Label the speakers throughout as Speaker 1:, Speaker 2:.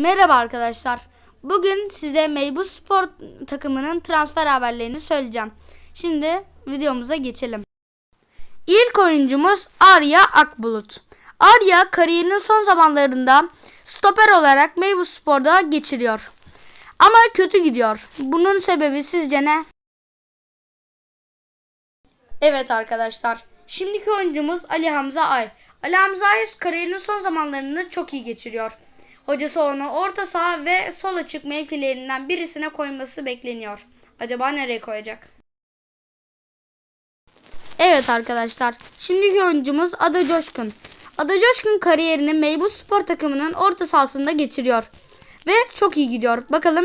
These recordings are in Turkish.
Speaker 1: Merhaba arkadaşlar. Bugün size Meybus Spor takımının transfer haberlerini söyleyeceğim. Şimdi videomuza geçelim. İlk oyuncumuz Arya Akbulut. Arya kariyerinin son zamanlarında stoper olarak Meybus Spor'da geçiriyor. Ama kötü gidiyor. Bunun sebebi sizce ne? Evet arkadaşlar. Şimdiki oyuncumuz Ali Hamza Ay. Ali Hamza Ay kariyerinin son zamanlarını çok iyi geçiriyor. Hocası onu orta saha ve sol açık mevkilerinden birisine koyması bekleniyor. Acaba nereye koyacak? Evet arkadaşlar. Şimdiki oyuncumuz Ada Coşkun. Ada Coşkun kariyerini Meybus Spor takımının orta sahasında geçiriyor. Ve çok iyi gidiyor. Bakalım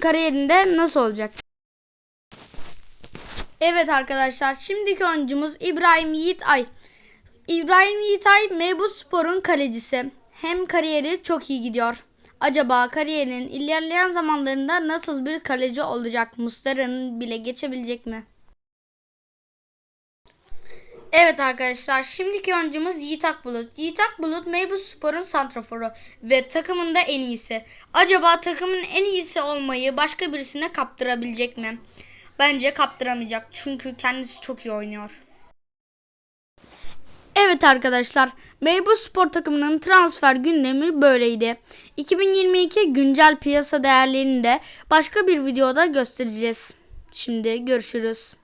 Speaker 1: kariyerinde nasıl olacak? Evet arkadaşlar şimdiki oyuncumuz İbrahim Yiğitay. İbrahim Yiğitay Meybus Spor'un kalecisi. Hem kariyeri çok iyi gidiyor. Acaba kariyerinin ilerleyen zamanlarında nasıl bir kaleci olacak? Muslera'nın bile geçebilecek mi? Evet arkadaşlar şimdiki oyuncumuz Yiğit Akbulut. Yiğit Akbulut Meybus Spor'un santraforu ve takımında en iyisi. Acaba takımın en iyisi olmayı başka birisine kaptırabilecek mi? Bence kaptıramayacak çünkü kendisi çok iyi oynuyor. Evet arkadaşlar, Meybus Spor takımının transfer gündemi böyleydi. 2022 güncel piyasa değerlerini de başka bir videoda göstereceğiz. Şimdi görüşürüz.